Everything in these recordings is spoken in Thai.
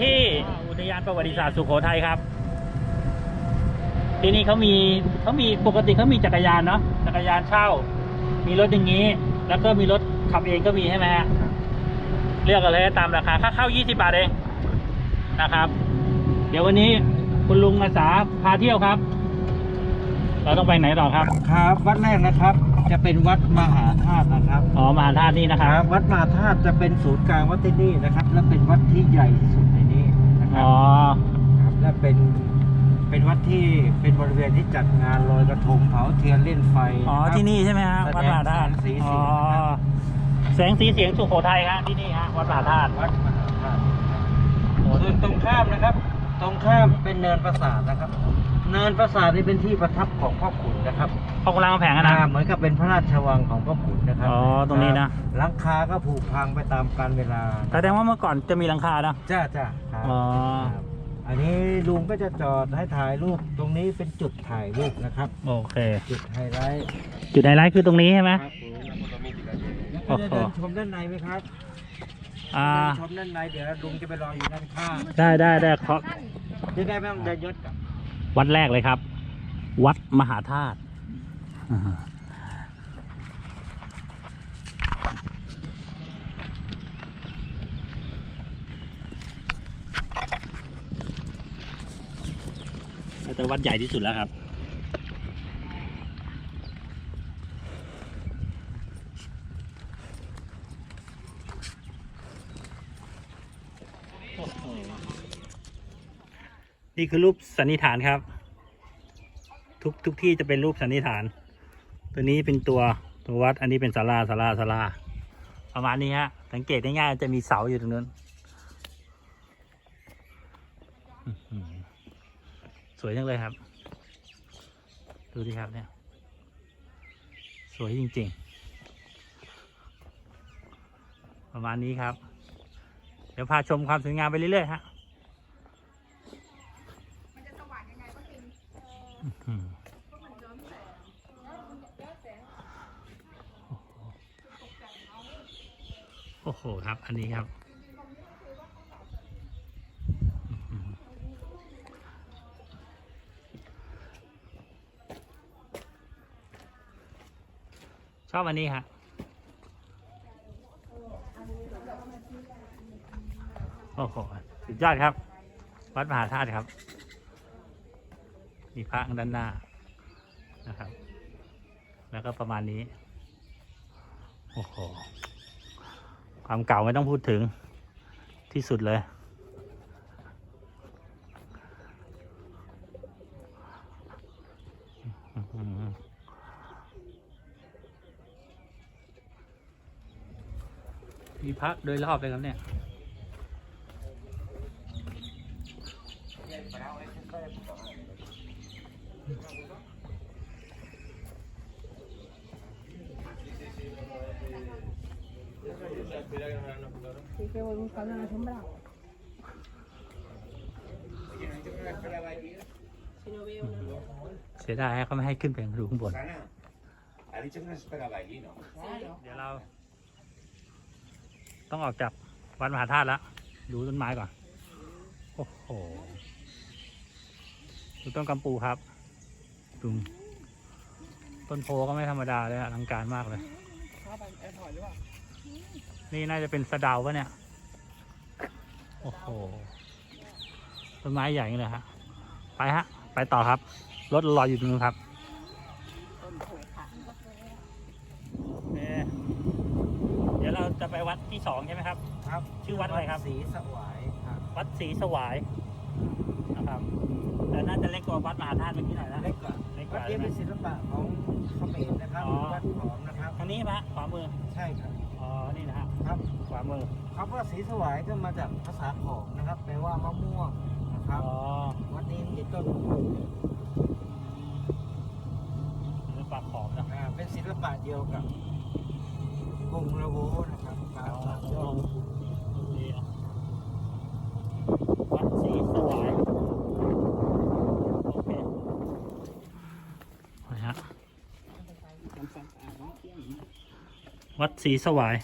ที่อุทยานประวัติศาสตร์สุโขทัยครับ ที่นี่เขามีเขามีปกติเขามีจักรยานเนาะจักรยานเช่า มีรถอย่างนี้ แล้วก็มีรถขับเองก็มีใช่ไหมฮะเลือกกันเลยตามราคาค่าเข้า 20 บาทเองนะครับ เดี๋ยววันนี้คุณลุงอาสาพาเที่ยวครับ เราต้องไปไหนต่อครับ ครับ วัดแรกนะครับ จะเป็นวัดมหาธาตุนะครับ อ๋อ มหาธาตุนี่นะครับ วัดมหาธาตุจะเป็นศูนย์กลางวัดที่นี่นะครับ และเป็นวัดที่ใหญ่ที่สุดในนี้นะครั อ๋อ ครับและเป็นเป็นวัดที่เป็นบริเวณที่จัดงานลอยกระทงเผาเทียนเล่นไฟอ๋อะครับ ที่นี่ใช่ไหมฮะแสดงวัดมหาธาตุแสงสีเสีอ๋ยองนะครับแสงสีเสียงสุโขทัยฮะที่นี่ฮะ วัดมหาธาตุวัดมหาธาตุส่วนตรงข้ามนะครับ ตรงข้ามเป็นเนินปราสาทนะครับ เนินปราสาทนี่เป็นที่ประทับของพ่อขุนนะครับพอกำลังแผงอะนะ อ่าเหมือนกับเป็นพระราชวังของพ่อขุนนะครัอ๋อตรงนี้นะ หลังคาก็ผุพังไปตามกาลเวลาแสดงว่าเมื่อก่อนจะมีหลังคานะ จ้าจ้าครับอ๋อ ครับอันนี้ลุงก็จะจอดให้ถ่ายรูปตรงนี้เป็นจุดถ่ายรูปนะครับ โอเค จุดไฮไลท์จุดไฮไลท์คือตรงนี้ใช่ไหม ครับผมโอ้แล้วโหก็จะเดินชมด้านในไหมครับอ่า เดินชมด้านในเดี๋ยวลุงจะไปรออยู่ด้านข้างได้ได้ได้ขอจะได้ไม่ต้องเดินยศกับ วัดแรกเลยครับ วัดมหาธาตุอ่าแต่วัดใหญ่ที่สุดแล้วครับ นี่คือรูปสันนิษฐานครับ ทุกทุกที่จะเป็นรูปสันนิษฐาน ตัวนี้เป็นตัวตัววัด อันนี้เป็นศาลาศาลาศาลาประมาณนี้ฮะ สังเกตง่ายๆจะมีเสาอยู่ตรงนั้น สวยจังเลยครับ ดูดิครับเนี่ย สวยจริง ๆ ประมาณนี้ครับ เดี๋ยวพาชมความสวยงามไปเรื่อยๆฮะ อืม โอ้โหครับ อันนี้ครับ ชอบอันนี้ครับโอ้โหสุดยอดครับ วัดมหาธาตุครับ มีพระด้านหน้านะครับ แล้วก็ประมาณนี้ โอ้โห ความเก่าไม่ต้องพูดถึงที่สุดเลย มีพระโดยรอบเลยครับเนี่ย เสียดายเขาไม่ให้ขึ้นไปดูข้างบน Ha dicho que no se esperaba allí, ¿no? เดี๋ยวเราต้องออกจากวัดมหาธาตุแล้ว ดูต้นไม้ก่อน โอ้โห ดูต้นกำปูครับ ดูต้นโพก็ไม่ธรรมดาเลยอลังการมากเลย นี่น่าจะเป็นสะเดาวปะเนี่ย โอ้โห ต้นไม้ใหญ่อย่างนี้เลยฮะ ไปฮะ ไปต่อครับ รถรออยู่ตรงนู้นครับโอเคเดี๋ยวเราจะไปวัดที่สองใช่ไหมครับ ครับ ชื่อวัดอะไรครับศรีสวายครับ วัดศรีสวายนะครับ แต่น่าจะเล็กกว่าวัดมหาธาตุเมื่อกี้หน่อยนะ เล็กกว่าเล็กก วัดว่านี้ใช่ไหมเป็นศิลปะของเขมรนะครับอ๋อ วัดหอมนะครับ ทางนี้ปะขวามือ ใช่ครับ อ๋อ นี่นะครับครับขวามือ คำว่าศรีสวายก็มาจากภาษาขอมนะครับ แปลว่ามะม่วงนะครับอ๋อวัดนี้มีต้นมะม่วงศิลปะขอมนะอ่าเป็นศิลปะเดียวกับกรุงละโวนะครับปราสาทยอด นี่นะวัดศรีสวาย โอเคไปฮะ วัดศรีสวาย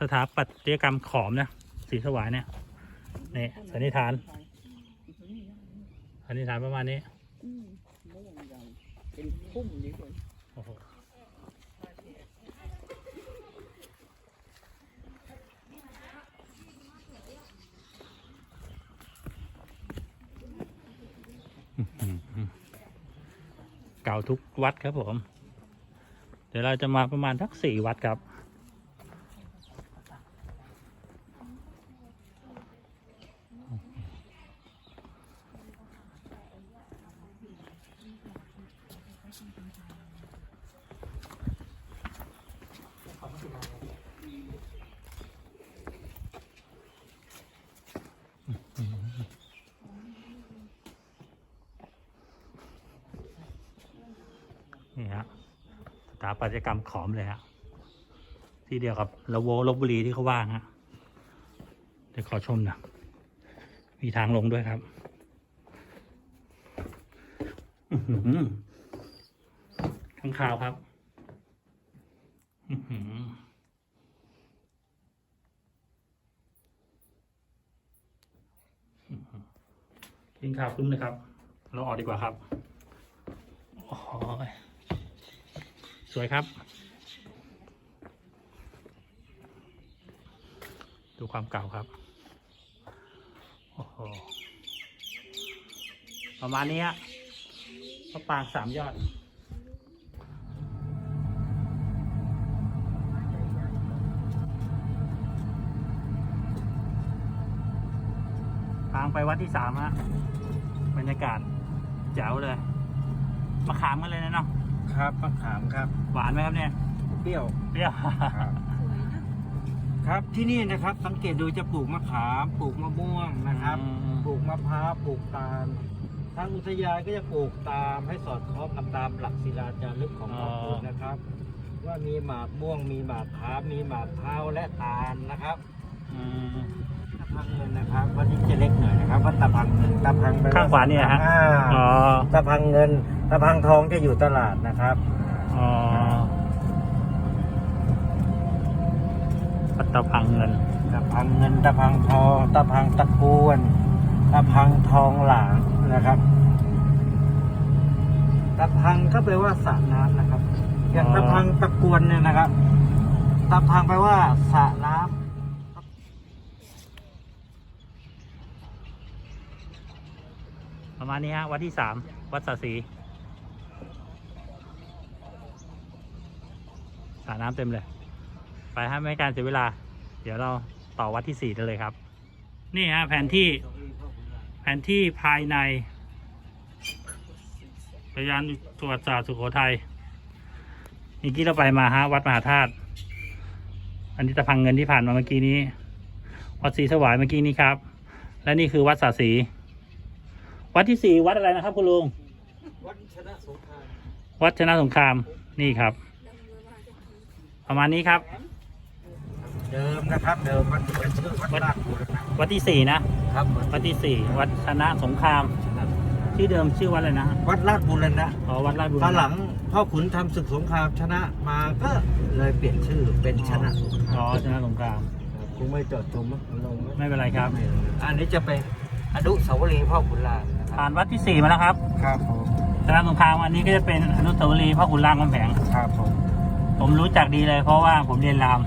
สถาปัตยกรรมขอมนะสีสวายเนี่ยนี่สันนิษฐานสันนิษฐานประมาณนี้อืมม่วงใหญ่เป็นพุ่มดีกว่าโอ้โหอื้อหือเก่าทุกวัดครับผมเดี๋ยวเราจะมาประมาณทักสี่วัดครับาปัตยกรรมขอมเลยฮะที่เดียวกับละโวลบบุรีที่เขาว่างฮะเดี๋ยวขอชมหนะมีทางลงด้วยครับข้างข่าวครับกินข้าวคุ้มเลยครับ เราออกดีกว่าครับ โอ้ สวยครับ ดูความเก่าครับ โอ้โห ประมาณนี้ฮะพระปรางสามยอดทางไปวัดที่สามฮะบรรยากาศแจ๋วเลย มาขามกันเลยนะเนาะ ครับมะขามครับ หวานไหมครับเนี่ย เปรี้ยวเปรี้ยว ครับ ครับที่นี่นะครับ สังเกตดูจะปลูกมะขามปลูกมะม่วงนะครับ อืม ปลูกมะพร้าวปลูกตาลทางอุทยานก็จะปลูกตามให้สอดคล้องกับตามหลักศิลาจารึกของพ่อคุณนะครับ ว่ามีหมากม่วง มีหมากขามมีหมากเท้าวและตาลนะครับอืม ตะพังเงินนะครับ วันนี้จะเล็กหน่อยนะครับว่าตะพังเงินตะพังไปข้างขวาเนี่ยฮะ อ่าอ๋อ ตะพังเงิน ตะพังทองจะอยู่ตลาดนะครับอ๋อปัตตะพังเงินตะพังเงินตะพังทองตะพังตะกวนตะพังทองหลางนะครับตะพังก็แปลว่าสระน้ำนะครับ อย่างอ๋อตะพังตะกวนเนี่ยนะครับตะพังแปลว่าสระน้ำประมาณนี้ฮะ วัดที่สามวัดสาสี สระน้ำเต็มเลย ไปฮะไม่ให้การเสียเวลา เดี๋ยวเราต่อวัดที่สี่กันเลยครับ นี่ฮะแผนที่แผนที่ภายในพยานตรวจศาสตร์สุโขทัยเมื่อกี้เราไปมาฮะวัดมหาธาตุอันนี้ตะพังเงินที่ผ่านมาเมื่อกี้นี้ วัดศรีสวายเมื่อกี้นี้ครับ และนี่คือวัดสาสีวัดที่สี่วัดอะไรนะครับคุณลุง วัดชนะสงครามวัดชนะสงครามนี่ครับ ประมาณนี้ครับ เดิมนะครับ เดิมมันเป็นชื่อวัดราชบุรณะวัดที่สี่นะครับวัดที่สี่วัดชนะสงครามชื่อเดิมชื่อวัดอะไรนะวัดราชบุรณะอ๋อวัดราชบุรีตอนหลังพ่อขุนทำศึกสงครามชนะมาก็เลยเปลี่ยนชื่อเป็นชนะสงคอ๋อรามชนะสงคราม คงไม่จอดจมมั้งลงมั้ยไม่เป็นไรครับ อันนี้จะเป็นอนุสาวรีย์พ่อขุนรามนะคผ่ารับนวัดที่สี่มาแล้วครับครับผมชนะสงครามอันนี้ก็จะเป็นอนุสาวรีย์พ่อขุนรามคำแผงครับผม ผมรู้จักดีเลยเพราะว่าผมเรียนราม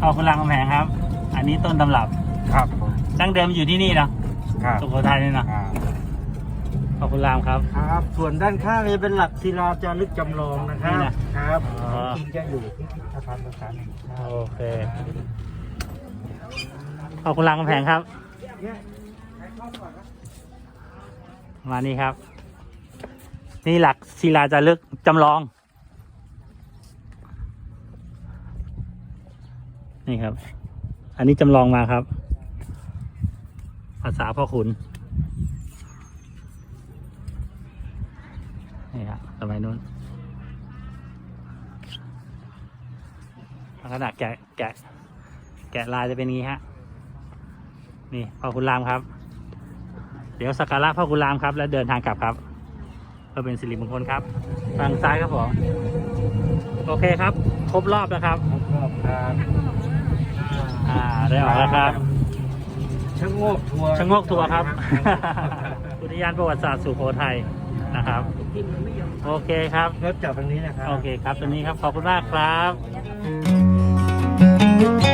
พ่อขุนรามคำแผงครับ อันนี้ต้นตำรับครับผมดั้งเดิมอยู่ที่นี่นะครับสุโขทัยนี่นะครับพ่อขุนรามครับ ครับ ส่วนด้านข้างนี้เป็นหลักศิลาจารึกจำลองนะครันี่บนะครับอ๋อจริงจะอยู่ที่พิพิธภัณฑ์ภาษาแห่งชาติโอเคพ่อขุนรามคำแผงครับเนี่ยใครเข้าก่อนนะมานี่ครับ นี่หลักศิลาจารึกจำลอง นี่ครับ อันนี้จำลองมาครับ ภาษาพ่อขุน นี่ครับสมัยนู้นลักษณะแกะแกะ แกะลายจะเป็นงี้ฮะ นี่พ่อขุนรามครับ เดี๋ยวสักการะพ่อขุนรามครับ แล้วเดินทางกลับครับเพื่อเป็นสิริมงคลครับทางซ้ายครับผมโอเคครับ ครบรอบแล้วครับรอบๆการ อ่าได้ออกแล้วครับชะโงกทัวร์ชะโงกทัวร์ครับ อุทยานประวัติศาสตร์สุโขทัยนะครับ โอเคครับ รถจอดตรงนี้นะครับ โอเคครับตัวนี้ครับ ขอบคุณมากครับ